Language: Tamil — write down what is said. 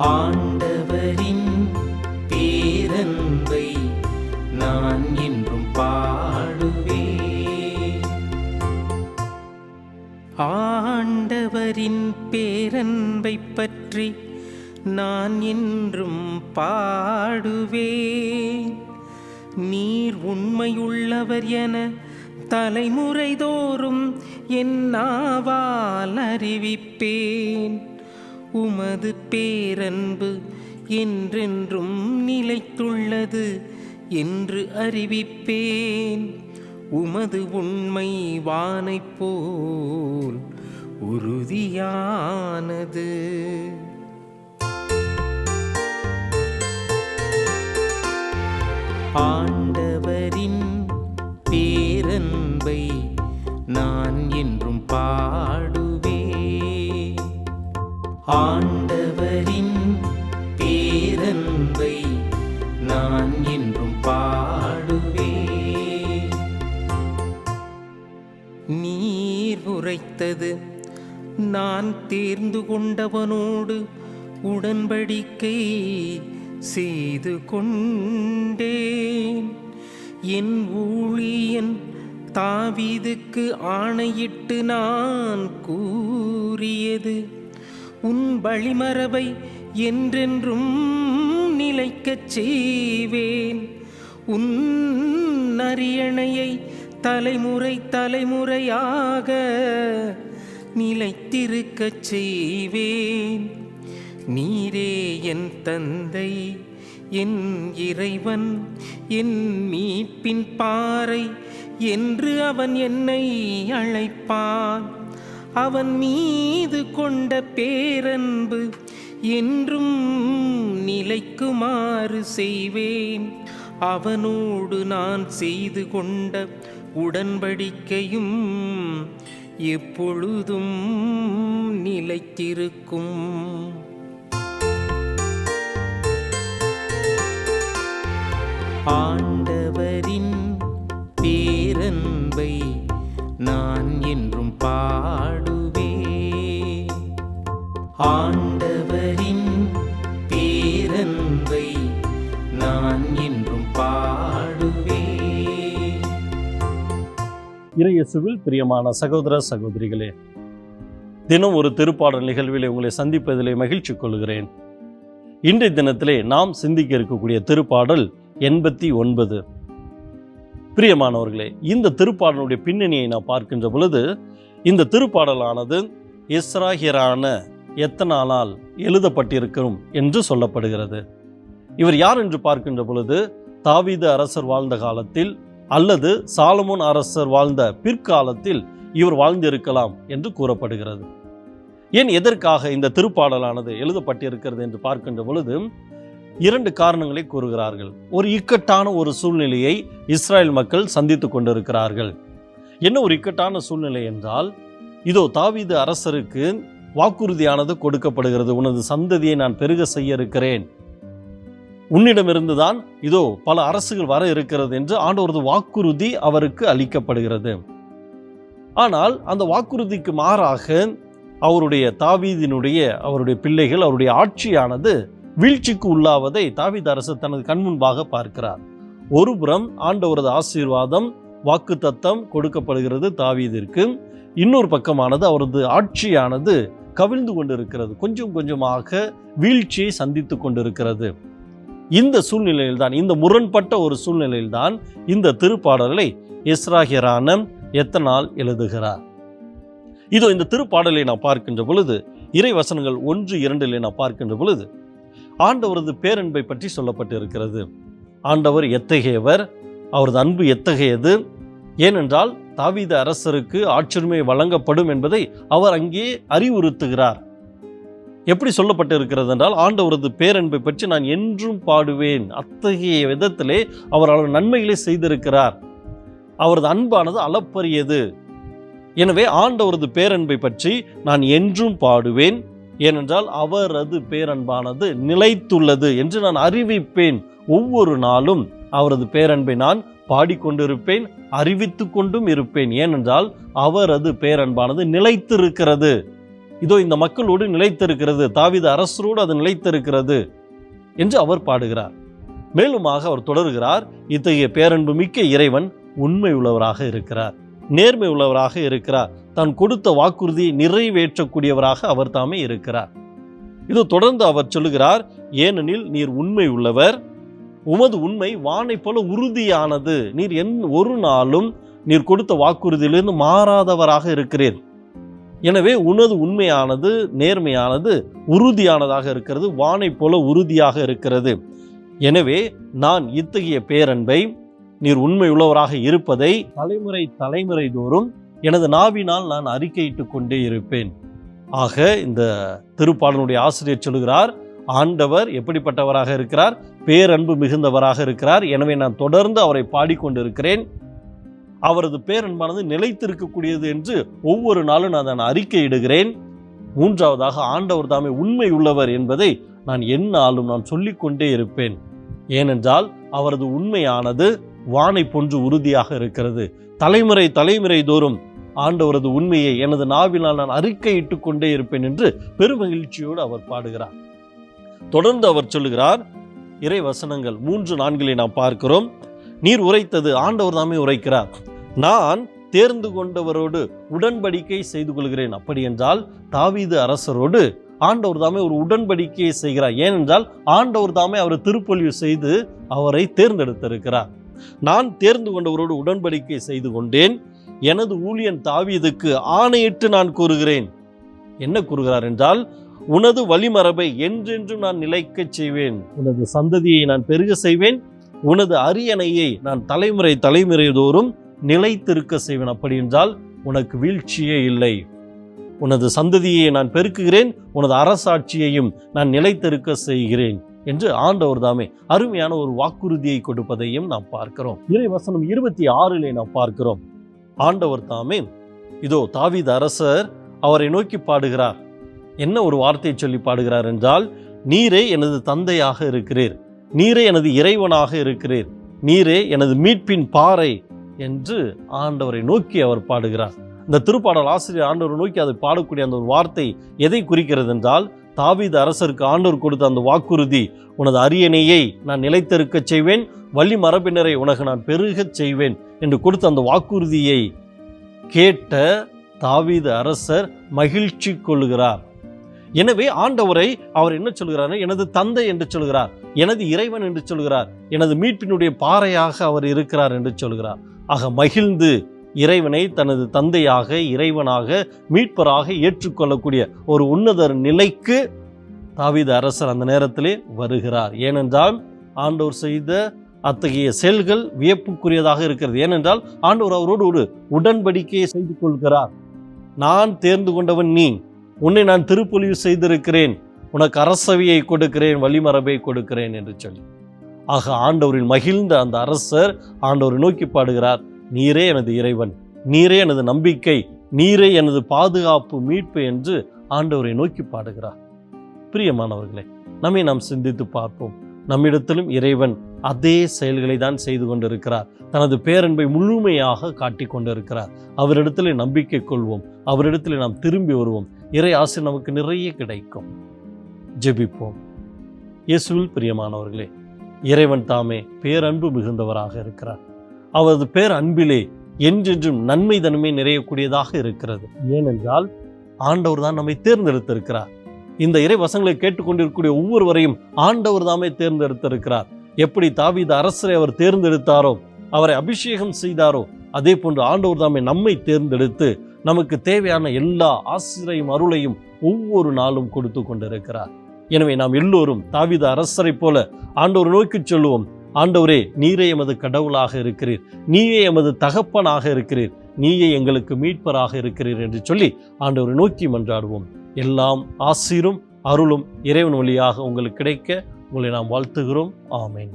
ஆண்டவரின் பேரன்பை நான் என்றும் பாடுவே ஆண்டவரின் பேரன்பை பற்றி நான் என்றும் பாடுவேன். நீர் உண்மையுள்ளவர் என தலைமுறைதோறும் என் நாவால் அறிவிப்பேன். உமது பேரன்பு என்றென்றும் நிலைத்துள்ளது என்று அறிவிப்பேன். உமது உண்மை வானைப் போல் உறுதியானது. ஆண்டவரின் பேரன்பை நான் என்றும் பாடுவேன். நீர் உரைத்தது நான் தேர்ந்து கொண்டவனோடு உடன்படிக்கை செய்து கொண்டேன். என் ஊழியன் தாவீதுக்கு ஆணையிட்டு நான் கூறியது உன் வழிமரபை என்றென்றும் நிலைக்கச் செய்வேன். உன் அரியணையை தலைமுறை தலைமுறையாக நிலைத்திருக்கச் செய்வேன். நீரே என் தந்தை என் இறைவன் என் மீட்பின் பாறை என்று அவன் என்னை அழைப்பான். அவன் மீது கொண்ட பேரன்பு என்றும் நிலைக்குமாறு செய்வேன். அவனோடு நான் செய்து கொண்ட உடன்படிக்கையும் எப்பொழுதும் நிலைத்திருக்கும். இறையேசுவில் பிரியமான சகோதர சகோதரிகளே தினம் ஒரு திருப்பாடல் நிகழ்வில் உங்களை சந்திப்பதிலே மகிழ்ச்சி கொள்கிறேன். இன்றைய தினத்திலே நாம் சிந்திக்க இருக்கக்கூடிய திருப்பாடல் எண்பத்தி ஒன்பது. பிரியமானவர்களே இந்த திருப்பாடலுடைய பின்னணியை நான் பார்க்கின்ற பொழுது இந்த திருப்பாடலானது இஸ்ராகியரான எத்தனாலால் எழுதப்பட்டிருக்கிறோம் என்று சொல்லப்படுகிறது. இவர் யார் என்று பார்க்கின்ற பொழுது தாவீது அரசர் வாழ்ந்த காலத்தில் அல்லது சாலமோன் அரசர் வாழ்ந்த பிற்காலத்தில் இவர் வாழ்ந்திருக்கலாம் என்று கூறப்படுகிறது. ஏன் எதற்காக இந்த திருப்பாடலானது எழுதப்பட்டிருக்கிறது என்று பார்க்கின்ற பொழுது இரண்டு காரணங்களை கூறுகிறார்கள். ஒரு இக்கட்டான ஒரு சூழ்நிலையை இஸ்ரேல் மக்கள் சந்தித்து கொண்டிருக்கிறார்கள். என்ன ஒரு இக்கட்டான சூழ்நிலை என்றால் இதோ தாவீது அரசருக்கு வாக்குறுதியானது கொடுக்கப்படுகிறது. உனது சந்ததியை நான் பெருக செய்ய இருக்கிறேன். உன்னிடமிருந்துதான் இதோ பல அரசுகள் வர இருக்கிறது என்று ஆண்டவரது வாக்குறுதி அவருக்கு அளிக்கப்படுகிறது. ஆனால் அந்த வாக்குறுதிக்கு மாறாக அவருடைய தாவீதினுடைய அவருடைய பிள்ளைகள் அவருடைய ஆட்சியானது வீழ்ச்சிக்கு உள்ளாவதை தாவீத் அரசு தனது கண்முன்பாக பார்க்கிறார். ஒருபுறம் ஆண்டவரது ஆசீர்வாதம் வாக்குத்தத்தம் கொடுக்கப்படுகிறது தாவீதிற்கு. இன்னொரு பக்கமானது அவரது ஆட்சியானது கவிழ்ந்து கொண்டிருக்கிறது. கொஞ்சம் கொஞ்சமாக வீழ்ச்சியை சந்தித்து கொண்டிருக்கிறது. இந்த சூழ்நிலையில்தான் இந்த முரண்பட்ட ஒரு சூழ்நிலையில்தான் இந்த திருப்பாடலை இஸ்ராகியரான எத்தனால் எழுதுகிறார்? இதோ இந்த திருப்பாடலை நான் பார்க்கின்ற பொழுது இறைவசனங்கள் ஒன்று இரண்டிலே நான் பார்க்கின்ற பொழுது ஆண்டவரது பேரன்பை பற்றி சொல்லப்பட்டிருக்கிறது. ஆண்டவர் எத்தகையவர்? அவரது அன்பு எத்தகையது? ஏனென்றால் தாவீத அரசருக்கு ஆட்சியுரிமை வழங்கப்படும் என்பதை அவர் அங்கே அறிவுறுத்துகிறார். எப்படி சொல்லப்பட்டிருக்கிறது என்றால் ஆண்டவரது பேரன்பை பற்றி நான் என்றும் பாடுவேன். அத்தகைய விதத்திலே அவர் அவர் நன்மைகளை செய்திருக்கிறார். அவரது அன்பானது அளப்பரியது. எனவே ஆண்டவரது பேரன்பை பற்றி நான் என்றும் பாடுவேன். ஏனென்றால் அவரது பேரன்பானது நிலைத்துள்ளது என்று நான் அறிவிப்பேன். ஒவ்வொரு நாளும் அவரது பேரன்பை நான் பாடிக்கொண்டிருப்பேன் அறிவித்து கொண்டும் இருப்பேன். ஏனென்றால் அவரது பேரன்பானது நிலைத்திருக்கிறது. இதோ இந்த மக்களோடு நிலைத்திருக்கிறது தாவித அரசரோடு அது நிலைத்திருக்கிறது என்று அவர் பாடுகிறார். மேலுமாக அவர் தொடர்கிறார் இத்தகைய பேரன்பு மிக்க இறைவன் உண்மை உள்ளவராக இருக்கிறார் நேர்மை உள்ளவராக இருக்கிறார் தான் கொடுத்த வாக்குறுதியை நிறைவேற்றக்கூடியவராக அவர் தாமே இருக்கிறார். இது தொடர்ந்து அவர் சொல்லுகிறார் ஏனெனில் நீர் உண்மை உள்ளவர் உமது உண்மை வானை போல உறுதியானது நீர் என் ஒரு நாளும் நீர் கொடுத்த வாக்குறுதியிலிருந்து மாறாதவராக இருக்கிறீர். எனவே உனது உண்மையானது நேர்மையானது உறுதியானதாக இருக்கிறது வானை போல உறுதியாக இருக்கிறது. எனவே நான் இத்தகைய பேரன்பை நீர் உண்மையுள்ளவராக இருப்பதை தலைமுறை தலைமுறை தோறும் எனது நாவினால் நான் அறிக்கையிட்டுக் கொண்டே இருப்பேன். ஆக இந்த திருப்பாடலுடைய ஆசிரியர் சொல்கிறார் ஆண்டவர் எப்படிப்பட்டவராக இருக்கிறார்? பேரன்பு மிகுந்தவராக இருக்கிறார். எனவே நான் தொடர்ந்து அவரை பாடிக்கொண்டிருக்கிறேன். அவரது பேரன்பானது நிலைத்திருக்கக்கூடியது என்று ஒவ்வொரு நாளும் நான் அதன் அறிக்கையிடுகிறேன். மூன்றாவதாக ஆண்டவர் தாமே உண்மை உள்ளவர் என்பதை நான் என்னாலும் நான் சொல்லிக்கொண்டே இருப்பேன். ஏனென்றால் அவரது உண்மையானது வானை போன்று உறுதியாக இருக்கிறது. தலைமுறை தலைமுறை தோறும் ஆண்டவரது உண்மையை எனது நாவினால் நான் அறிக்கையிட்டுக் கொண்டே இருப்பேன் என்று பெருமகிழ்ச்சியோடு அவர் பாடுகிறார். தொடர்ந்து அவர் சொல்லுகிறார் இறை வசனங்கள் மூன்று நான்கிலே நாம் பார்க்கிறோம். நீர் உரைத்தது ஆண்டவர் தாமே உரைக்கிறார். நான் தேர்ந்து கொண்டவரோடு உடன்படிக்கை செய்து கொள்கிறேன். அப்படி என்றால் தாவீது அரசரோடு ஆண்டவர் தாமே ஒரு உடன்படிக்கையை செய்கிறார். ஏனென்றால் ஆண்டவர் தாமே அவர் திருப்பொழிவு செய்து அவரை தேர்ந்தெடுத்திருக்கிறார். நான் தேர்ந்து கொண்டவரோடு உடன்படிக்கை செய்து கொண்டேன். எனது ஊழியன் தாவீதுக்கு ஆணையிட்டு நான் கூறுகிறேன். என்ன கூறுகிறார் என்றால் உனது வழிமரபை என்றென்றும் நான் நிலைக்கச் செய்வேன். உனது சந்ததியை நான் பெருக செய்வேன். உனது அரியணையை நான் தலைமுறை தலைமுறை தோறும் நிலைத்திருக்க செய்வேன். அப்படி என்றால் உனக்கு வீழ்ச்சியே இல்லை. உனது சந்ததியை நான் பெருக்குகிறேன். உனது அரசாட்சியையும் நான் நிலைத்திருக்க செய்கிறேன் என்று ஆண்டவர் தாமே அருமையான ஒரு வாக்குறுதியை கொடுப்பதையும் நாம் பார்க்கிறோம். இறை வசனம் இருபத்தி ஆறிலே நாம் பார்க்கிறோம். ஆண்டவர் தாமே இதோ தாவித அரசர் அவரை நோக்கி பாடுகிறார். என்ன ஒரு வார்த்தையை சொல்லி பாடுகிறார் என்றால் நீரே எனது தந்தையாக இருக்கிறீர். நீரே எனது இறைவனாக இருக்கிறீர். நீரே எனது மீட்பின் பாறை. என்று ஆண்டவரை நோக்கி அவர் பாடுகிறார். இந்த திருப்பாடல் ஆசிரியர் ஆண்டவரை நோக்கி அதை பாடக்கூடிய அந்த ஒரு வார்த்தை எதை குறிக்கிறது என்றால் தாவீது அரசருக்கு ஆண்டவர் கொடுத்த அந்த வாக்குறுதி உனது அரியணையை நான் நிலைத்திருக்க செய்வேன் வள்ளி மரபினரை உனக்கு நான் பெருகச் செய்வேன் என்று கொடுத்த அந்த வாக்குறுதியை கேட்ட தாவீது அரசர் மகிழ்ச்சி கொள்கிறார் எனவே ஆண்டவரை அவர் என்ன சொல்கிறார் எனது தந்தை என்று சொல்கிறார் எனது இறைவன் என்று சொல்கிறார் எனது மீட்பினுடைய பாறையாக அவர் இருக்கிறார் என்று சொல்கிறார். ஆக மகிழ்ந்து இறைவனை தனது தந்தையாக இறைவனாக மீட்பராக ஏற்றுக்கொள்ளக்கூடிய ஒரு உன்னதர் நிலைக்கு தாவித அரசர் அந்த நேரத்திலே வருகிறார். ஏனென்றால் ஆண்டவர் செய்த அத்தகைய செயல்கள் வியப்புக்குரியதாக இருக்கிறது. ஏனென்றால் ஆண்டவர் அவரோடு ஒரு உடன்படிக்கையை செய்து கொள்கிறார். நான் தேர்ந்து கொண்டவன் நீ உன்னை நான் திருப்பொழிவு செய்திருக்கிறேன். உனக்கு அரசவையை கொடுக்கிறேன் வழிமரபை கொடுக்கிறேன் என்று சொல்லி. ஆக ஆண்டவரின் மகிழ்ந்த அந்த அரசர் ஆண்டவரை நோக்கி பாடுகிறார். நீரே எனது இறைவன் நீரே எனது நம்பிக்கை நீரே எனது பாதுகாப்பு மீட்பு என்று ஆண்டவரை நோக்கி பாடுகிறார். பிரியமானவர்களே நம்மை நாம் சிந்தித்து பார்ப்போம். நம்மிடத்திலும் இறைவன் அதே செயல்களை தான் செய்து கொண்டிருக்கிறார். தனது பேரன்பை முழுமையாக காட்டிக் கொண்டிருக்கிறார். அவரிடத்தில் நம்பிக்கை கொள்வோம். அவரிடத்தில் நாம் திரும்பி வருவோம். இறை ஆசை நமக்கு நிறைய கிடைக்கும். ஜெபிப்போம். இயேசுவில் பிரியமானவர்களே இறைவன் தாமே பேரன்பு மிகுந்தவராக இருக்கிறார். அவரது பேர் அன்பிலே என்றென்றும் நன்மை தன்மை நிறையக்கூடியதாக இருக்கிறது. ஏனென்றால் ஆண்டவர் தான் நம்மை தேர்ந்தெடுத்திருக்கிறார். இந்த இறை வசங்களை கேட்டுக்கொண்டிருக்கக்கூடிய ஒவ்வொருவரையும் ஆண்டவர் தாமே தேர்ந்தெடுத்திருக்கிறார். எப்படி தாவீத அரசரை அவர் தேர்ந்தெடுத்தாரோ அவரை அபிஷேகம் செய்தாரோ அதே போன்று ஆண்டவர் தாமே நம்மை தேர்ந்தெடுத்து நமக்கு தேவையான எல்லா ஆசிரியம் அருளையும் ஒவ்வொரு நாளும் கொடுத்து கொண்டிருக்கிறார் எனவே நாம் எல்லோரும் தாவித அரசரை போல ஆண்டவர் நோக்கி சொல்லுவோம். ஆண்டவரே நீரே எமது கடவுளாக இருக்கிறீர். நீயே எமது தகப்பனாக இருக்கிறீர். நீயே எங்களுக்கு மீட்பராக இருக்கிறீர் என்று சொல்லி ஆண்டவரை நோக்கி மன்றாடுவோம். எல்லாம் ஆசீரும் அருளும் இறைவன் வழியாக உங்களுக்கு கிடைக்க உங்களை நாம் வாழ்த்துகிறோம். ஆமேன்.